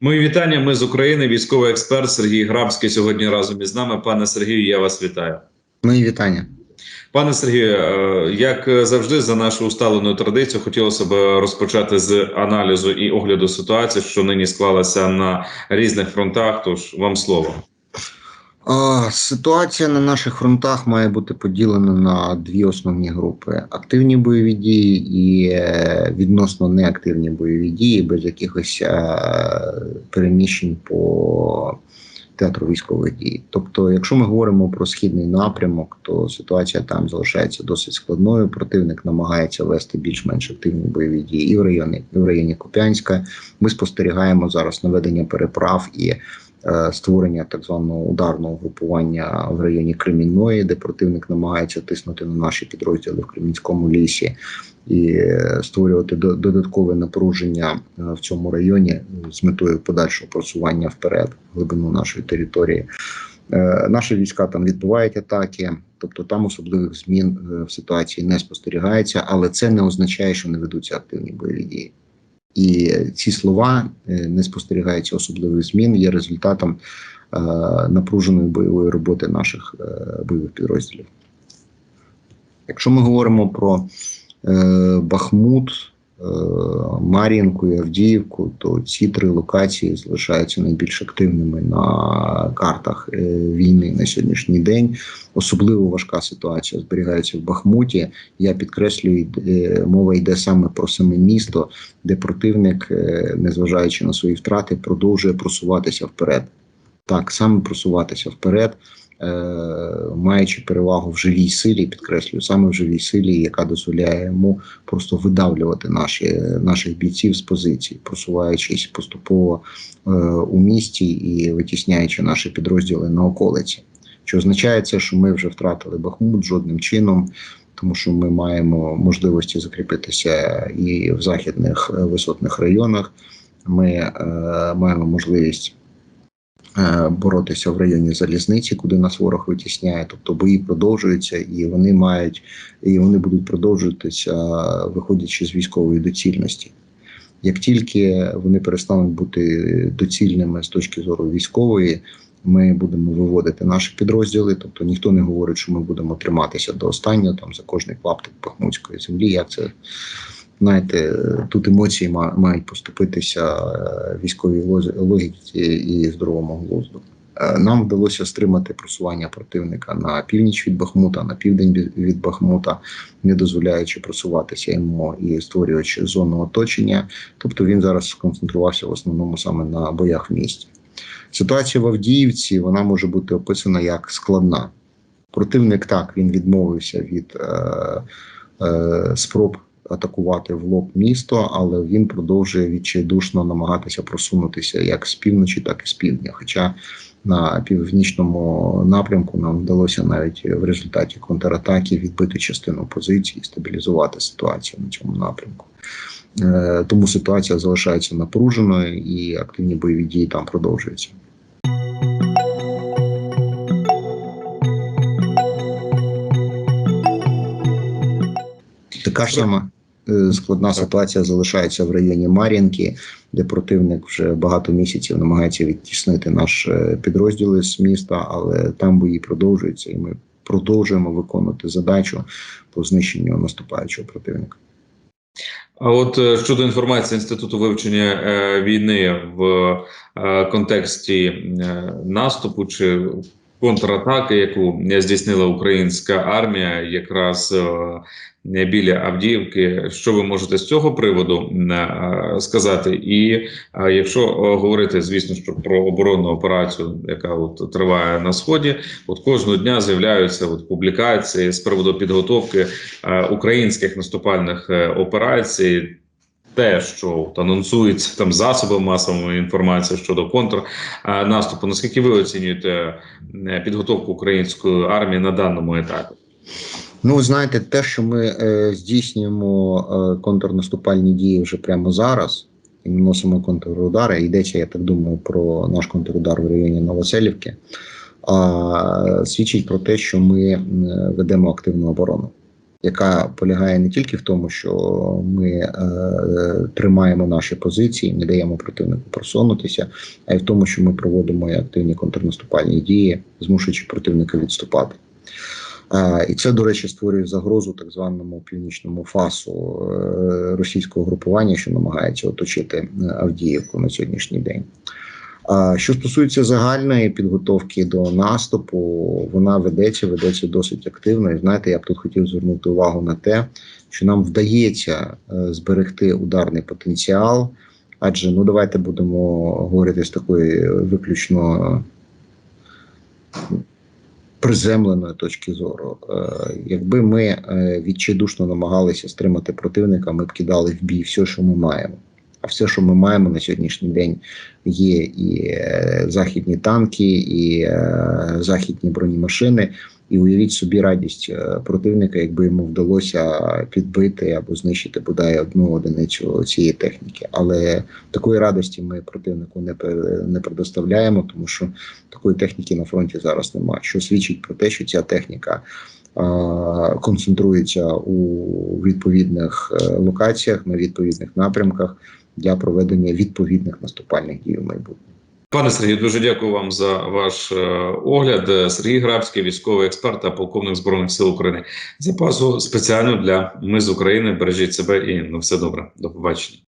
Мої вітання. Ми з України. Військовий експерт Сергій Грабський сьогодні разом із нами. Пане Сергію, я вас вітаю. Мої вітання. Пане Сергію, е, як завжди, за нашу усталену традицію, хотілося б розпочати з аналізу і огляду ситуації, що нині склалася на різних фронтах. Тож вам слово. Ситуація на наших фронтах має бути поділена на дві основні групи: активні бойові дії і е, відносно неактивні бойові дії, без якихось е, переміщень по театру військових дій. Тобто, якщо ми говоримо про східний напрямок, то ситуація там залишається досить складною. Противник намагається вести більш-менш активні бойові дії і в районі, і в районі Куп'янська. Ми спостерігаємо зараз наведення переправ і створення так званого ударного групування в районі Кремінної, де противник намагається тиснути на наші підрозділи в Кремінському лісі і е, створювати до- додаткове напруження е, в цьому районі з метою подальшого просування вперед глибину нашої території. Е, Наші війська там відбувають атаки, тобто там особливих змін е, в ситуації не спостерігається, але це не означає, що не ведуться активні бойові дії. І ці слова е, не спостерігається особливих змін, є результатом е, напруженої бойової роботи наших е, бойових підрозділів. Якщо ми говоримо про е, Бахмут, Мар'їнку і Авдіївку, то ці три локації залишаються найбільш активними на картах е, війни на сьогоднішній день. Особливо важка ситуація зберігається в Бахмуті. Я підкреслюю, е, мова йде саме про саме місто, де противник, е, незважаючи на свої втрати, продовжує просуватися вперед. Так, саме просуватися вперед, е, маючи перевагу в живій силі, підкреслюю, саме в живій силі, яка дозволяє йому просто видавлювати наші, наших бійців з позицій, просуваючись поступово е, у місті і витісняючи наші підрозділи на околиці. Що означає це, що ми вже втратили Бахмут жодним чином, тому що ми маємо можливості закріпитися і в західних е, висотних районах. Ми е, маємо можливість боротися в районі залізниці, куди нас ворог витісняє. Тобто бої продовжуються, і вони мають і вони будуть продовжуватися, виходячи з військової доцільності. Як тільки вони перестануть бути доцільними з точки зору військової, ми будемо виводити наші підрозділи. Тобто ніхто не говорить, що ми будемо триматися до останнього там за кожний клаптик бахмутської землі. Як це знаєте, тут емоції мають поступитися е, військовій логіці і здоровому глузду. Е, Нам вдалося стримати просування противника на північ від Бахмута, на південь від- Бахмута, не дозволяючи просуватися йому і створюючи зону оточення. Тобто він зараз сконцентрувався в основному саме на боях в місті. Ситуація в Авдіївці вона може бути описана як складна. Противник так він відмовився від е, е, спроб атакувати в лоб місто, але він продовжує відчайдушно намагатися просунутися як з півночі, так і з півдня. Хоча на північному напрямку нам вдалося навіть в результаті контратаки відбити частину позицій і стабілізувати ситуацію на цьому напрямку. Е, Тому ситуація залишається напруженою і активні бойові дії там продовжуються. Така ж сама складна ситуація залишається в районі Мар'їнки, де противник вже багато місяців намагається відтіснити наш е, підрозділи з міста, але там бої продовжуються, і ми продовжуємо виконувати задачу по знищенню наступаючого противника. А от е, щодо інформації інституту вивчення е, війни в е, контексті е, наступу чи контратаки, яку здійснила українська армія, якраз е, біля Авдіївки, що ви можете з цього приводу е, сказати? І е, якщо говорити, звісно, що про оборонну операцію, яка от триває на сході, от кожного дня з'являються от публікації з приводу підготовки українських наступальних операцій. Те, що анонсується там засоби масової інформації щодо контрнаступу, наскільки ви оцінюєте е, підготовку української армії на даному етапі? Ну, знаєте, те, що ми е, здійснюємо е, контрнаступальні дії вже прямо зараз і наносимо контрудари, йдеться, я так думаю, про наш контрудар в районі Новоселівки, а свідчить про те, що ми м, ведемо активну оборону. Яка полягає не тільки в тому, що ми е, тримаємо наші позиції, не даємо противнику просунутися, а й в тому, що ми проводимо активні контрнаступальні дії, змушуючи противника відступати. Е, І це, до речі, створює загрозу так званому північному фасу е, російського групування, що намагається оточити е, Авдіївку на сьогоднішній день. Що стосується загальної підготовки до наступу, вона ведеться, ведеться досить активно. І знаєте, я б тут хотів звернути увагу на те, що нам вдається е, зберегти ударний потенціал. Адже ну давайте будемо говорити з такої виключно приземленої точки зору. Е, Якби ми е, відчайдушно намагалися стримати противника, ми б кидали в бій все, що ми маємо. А все, що ми маємо на сьогоднішній день, є і е, західні танки, і е, західні бронемашини. І уявіть собі радість е, противника, якби йому вдалося підбити або знищити бодай одну одиницю цієї техніки. Але такої радості ми противнику не не предоставляємо, тому що такої техніки на фронті зараз немає. Що свідчить про те, що ця техніка е, концентрується у відповідних локаціях на відповідних напрямках для проведення відповідних наступальних дій у майбутньому. Пане Сергію, дуже дякую вам за ваш е, огляд. Е, Сергій Грабський, військовий експерт та полковник збройних сил України. Запасу спеціально для ми з України. Бережіть себе і на все добре. До побачення.